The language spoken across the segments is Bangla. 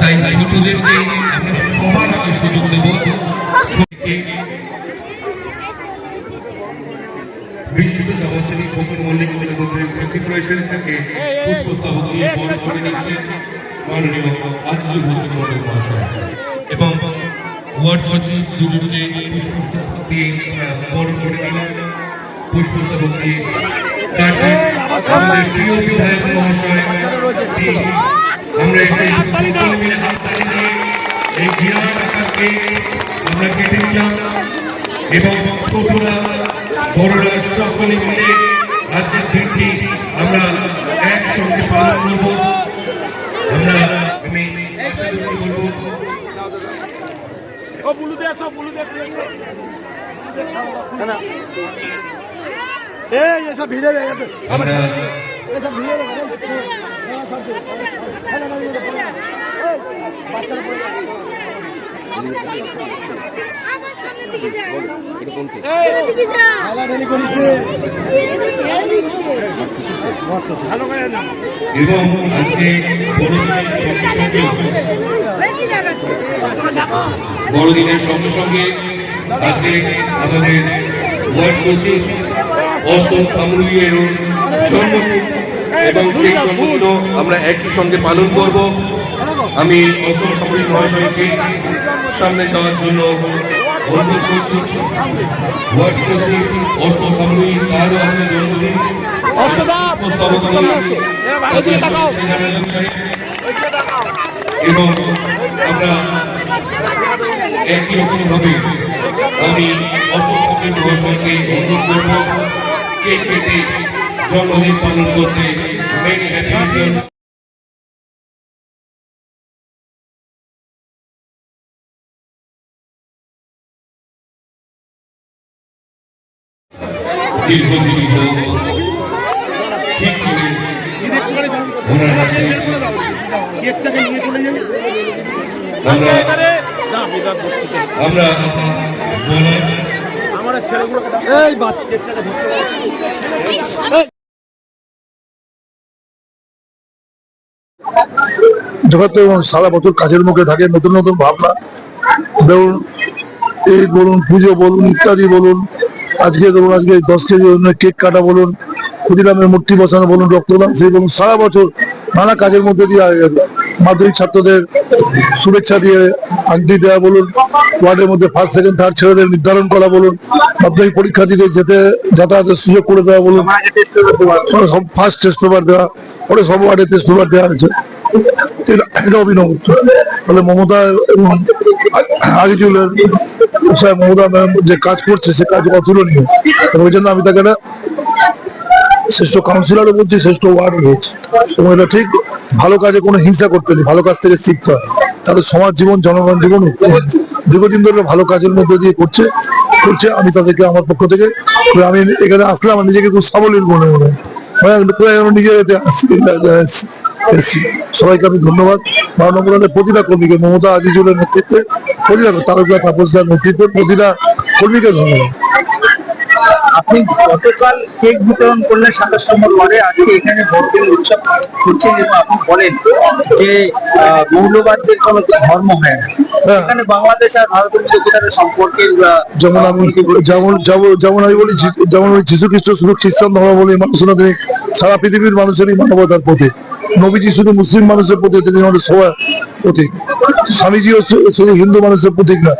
তাই ছোটদেরকে আমরা সবার আগে সুযোগ দেব ছোটকে সমাজসেবী খোকন মল্লিক উপস্থিত রয়েছেন তাকে পুষ্পস্তবক দিয়ে বড় করে নিচ্ছেন মাননীয় আজিজুল হোসেন মন্ডল মহাশয়। এবং ওয়ার্ড সচিব দুজনকে পুষ্পস্তবক দিয়ে বড় করে নিলাম। পুষ্পস্তবক দিয়ে তারপর আমাদের প্রিয় বিধায়ক মহাশয় আমরা এসে সকলে মিলে হাততালি দিয়ে এই বিরাট আকারকে আমরা কেটে নিলাম। এবং বড়রা সকলে মিলে আজকের দিনটি আমরা একসঙ্গে পালন করব আমরা আমি এসব ভিড়ে আমার এবং আজকে বড়দিনের সঙ্গে সঙ্গে আজকে আমাদের ওয়ার্ড সচিব অষ্টম সামরিকের জন্মদিন এবং সেই জন্মদিন আমরা একই সঙ্গে পালন করব। আমি সামরিক মহাশয়কে সামনে যাওয়ার জন্য অনুরোধ করছি। ওয়ার্ড সচিব অষ্টম সামরিক তারও আপনার জন্মদিন এবং আমরা একই রকম ভাবে আমি অসংখ্য মহাশয়কে অনুরোধ করব কেক কেটে জন্মদিন পালন করতে মেনি হ্যাপি দীর্ঘজীবী হোক ঠিক ওনার হাতে কেকটাকে নিয়ে চলে যাবে আমরা এই বাচ্চা কেকটাকে যখন তো সারা বছর কাজের মুখে থাকে নতুন নতুন ভাবনা। ধরুন এই বলুন পুজো বলুন ইত্যাদি বলুন আজকে ধরুন আজকে দশ কেজি কেক কাটা বলুন ক্ষুদিরামের মূর্তি বসানো বলুন রক্তদান সেই বলুন সারা বছর নানা কাজের মধ্যে দিয়ে মাধ্যমিক ছাত্রদের শুভেচ্ছা দিয়ে আংটি দেওয়া বলুন ওয়ার্ডের মধ্যে ফার্স্ট সেকেন্ড থার্ড ছেলেদের নির্ধারণ করা বলুন মাধ্যমিক পরীক্ষা দিতে যেতে যাতায়াতের সুযোগ করে দেওয়া বলুন সব ফার্স্ট টেস্ট পেপার দেওয়া। পরে সব ওয়ার্ডে টেস্ট দেওয়া হয়েছে। এটা অভিনব। ফলে মমতা এবং আগিজুলের বিষয়ে মমতা ম্যাম যে কাজ করছে, সে কাজ অতুলনীয়। এবং ওই জন্য আমি তাকে একটা শ্রেষ্ঠ কাউন্সিলরও বলছি, শ্রেষ্ঠ ওয়ার্ডও বলছি। এবং এটা ঠিক ভালো কাজে কোনো হিংসা করতে নেই, ভালো কাজ থেকে শিখতে হয়। তাহলে সমাজ জীবন, জনগণ জীবন দীর্ঘদিন ধরে ভালো কাজের মধ্যে দিয়ে করছে করছে। আমি তাদেরকে আমার পক্ষ থেকে, আমি এখানে আসলাম নিজেকে খুব সাবলীল মনে মনে হয় নিজের আসছি আসছি। সবাইকে আমি ধন্যবাদ। ওয়ার্ডের প্রতিটা কর্মীকে মমতা আজিজুলের নেতৃত্বে প্রতিটা তারকা তাপসদার নেতৃত্বে প্রতিটা কর্মীকে ধন্যবাদ। আপনি গতকাল কেক বিতরণ করলেন সাতাশ নম্বর ওয়ার্ডে আজকে এখানে বড়দিন উৎসব করছেন এবং আপনি বলেন যে মৌলবাদদের কোনো ধর্ম হয় না। হ্যাঁ। এখানে বাংলাদেশ আর ভারতের মধ্যে যেটা সম্পর্কের যেমন আমি যেমন যেমন- যেমন আমি বলি যেমন আমি যীশু খ্রিস্ট শুধু খ্রিস্টান ধর্ম বলে মানুষ না তিনি সারা পৃথিবীর মানুষেরই মানবতার প্রতীক। নবীজি শুধু মুসলিম মানুষের প্রতীক, তিনি আমাদের সবার প্রতীক। স্বামীজিও শুধু হিন্দু মানুষের প্রতীক না,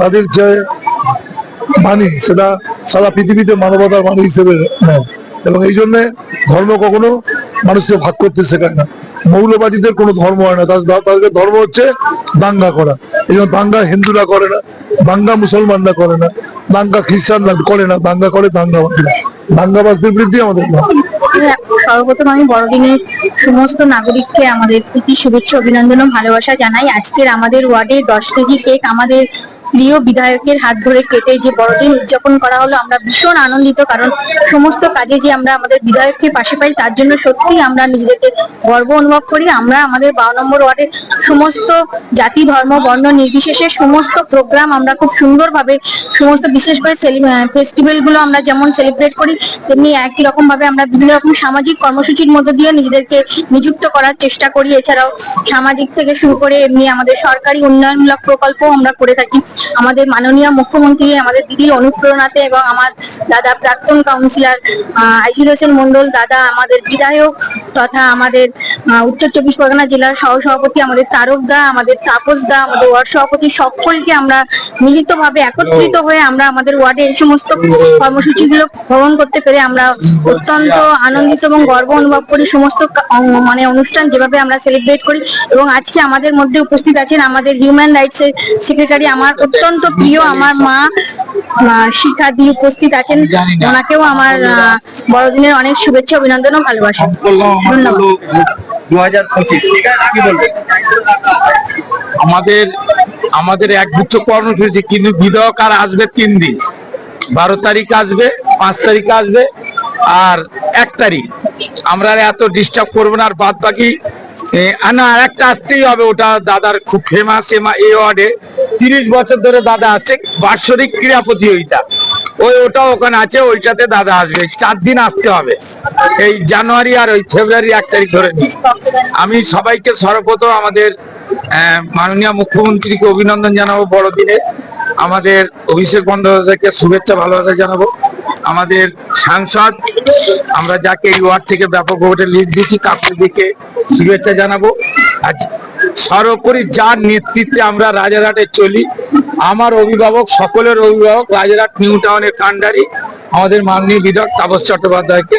তাদের যে বাণী, সেটা সারা পৃথিবীতে মানবতার বাণী হিসেবে নেয়। এবং এই জন্যে ধর্ম কখনো মানুষকে ভাগ করতে শেখায় না। মৌলবাদীদের কোনো ধর্ম হয় না, তাদের ধর্ম হচ্ছে দাঙ্গা করা। এই জন্য দাঙ্গা হিন্দুরা করে না, দাঙ্গা মুসলমানরা করে না, দাঙ্গা খ্রিস্টানরা করে না, দাঙ্গা করে দাঙ্গাবাদীরা। দাঙ্গাবাদদের বিরুদ্ধে আমাদের। সর্বপ্রথম আমি বড়দিনের সমস্ত নাগরিককে আমাদের প্রীতি শুভেচ্ছা, অভিনন্দন ও ভালোবাসা জানাই। আজকের আমাদের ওয়ার্ডে দশ কেজি কেক আমাদের প্রিয় বিধায়কের হাত ধরে কেটে যে বড়দিন উদযাপন করা হলো, আমরা ভীষণ আনন্দিত কারণ সমস্ত কাজে যে আমরা আমাদের বিধায়ককে পাশে পাই, তার জন্য সত্যি আমরা নিজেদেরকে গর্ব অনুভব করি। আমরা আমাদের বারো নম্বর ওয়ার্ডে সমস্ত জাতি, ধর্ম, বর্ণ নির্বিশেষে সমস্ত প্রোগ্রাম আমরা খুব সুন্দরভাবে, সমস্ত বিশেষ করে ফেস্টিভ্যালগুলো আমরা যেমন সেলিব্রেট করি, তেমনি একই রকম ভাবে আমরা বিভিন্ন রকম সামাজিক কর্মসূচির মধ্যে দিয়ে নিজেদেরকে নিযুক্ত করার চেষ্টা করি। এছাড়াও সামাজিক থেকে শুরু করে এমনি আমাদের সরকারি উন্নয়নমূলক প্রকল্প আমরা করে থাকি। আমাদের মাননীয় মুখ্যমন্ত্রী আমাদের দিদির অনুপ্রেরণাতে এবং আমার দাদা প্রাক্তন কাউন্সিলর আইজুল হোসেন মন্ডল দাদা আমাদের বিধায়ক তথা আমাদের উত্তর চব্বিশ পরগনা জেলার সহসভাপতি আমাদের তারক দা, আমাদের তাপস দা, আমাদের ওয়ার্ড সভাপতি সকলকে আমরা মিলিতভাবে একত্রিত হয়ে আমরা আমাদের ওয়ার্ডে এই সমস্ত কর্মসূচিগুলো গ্রহণ করতে পেরে আমরা অত্যন্ত আনন্দিত এবং গর্ব অনুভব করি। সমস্ত মানে অনুষ্ঠান যেভাবে আমরা সেলিব্রেট করি এবং আজকে আমাদের মধ্যে উপস্থিত আছেন আমাদের হিউম্যান রাইটস এর সেক্রেটারি আমার অত্যন্ত প্রিয় আমার মা শিখা দি উপস্থিত আছেন। ওনাকেও আমার বড়দিনের অনেক শুভেচ্ছা অভিনন্দন ও ভালোবাসা। ধন্যবাদ। আমাদের আমাদের একগুচ্ছ কর্মসূচি কিন্তু বিধায়ক আর আসবে তিন দিন। বারো তারিখ আসবে, পাঁচ তারিখ আসবে, আর এক তারিখ। আমরা এত ডিস্টার্ব করব না, আর বাদ বাকি না, আর একটা আসতেই হবে, ওটা দাদার খুব ফেমাস এ ওয়ার্ডে। তিরিশ বছর ধরে দাদা আসছে বাৎসরিক ক্রীড়া প্রতিযোগিতা। ওই ওটা ওখানে আছে, ওইটাতে দাদা আসবে। চার দিন আসতে হবে। এই জানুয়ারি আর ওই ফেব্রুয়ারি এক তারিখ ধরে নিই আমি সবাইকে সর্বপ্রথম আমাদের মাননীয় মুখ্যমন্ত্রীকে অভিনন্দন জানাব বড়দিনে। আমাদের অভিষেক বন্দ্যোপাধ্যায়কে শুভেচ্ছা, ভালোবাসা জানাব। আমাদের সাংসদ, আমরা যাকে এই ওয়ার্ড থেকে ব্যাপক ভোটে লিড দিচ্ছি কাকুদিকে শুভেচ্ছা জানাব। আজ সর্বোপরি যার নেতৃত্বে আমরা রাজারহাটে চলি। আমার অভিভাবক, সকলের অভিভাবক, রাজারহাট নিউ টাউনের কান্ডারি আমাদের মাননীয় বিধায়ক তাপস চট্টোপাধ্যায়কে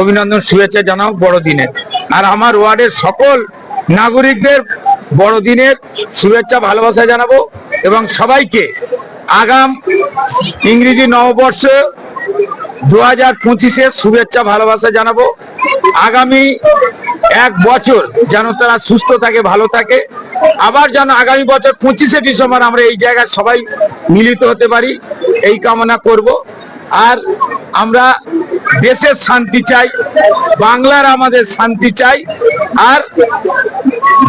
অভিনন্দন, শুভেচ্ছা জানাও বড়দিনে আর আমার ওয়ার্ডের সকল নাগরিকদের বড়দিনের শুভেচ্ছা, ভালোবাসা জানাব এবং সবাইকে আগাম ইংরেজি নববর্ষ দু হাজার পঁচিশের শুভেচ্ছা, ভালোবাসা জানাব। আগামী এক বছর যেন তারা সুস্থ থাকে, ভালো থাকে। আবার যেন আগামী বছর পঁচিশে ডিসেম্বর আমরা এই জায়গায় সবাই মিলিত হতে পারি, এই কামনা করব। আর আমরা দেশের শান্তি চাই, বাংলার আমাদের শান্তি চাই। আর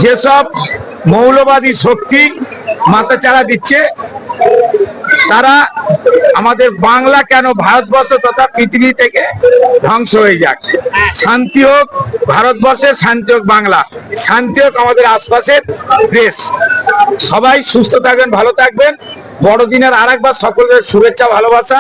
যেসব মৌলবাদী শক্তি মাথা মাথাচাড়া দিচ্ছে তারা আমাদের বাংলা কেন ভারতবর্ষ তথা পৃথিবী থেকে ধ্বংস হয়ে যাক? শান্তি হোক ভারতবর্ষের, শান্তি হোক বাংলা। শান্তি হোক আমাদের আশপাশের দেশ। সবাই সুস্থ থাকবেন, ভালো থাকবেন। বড়দিনের আর একবার সকলের শুভেচ্ছা, ভালোবাসা।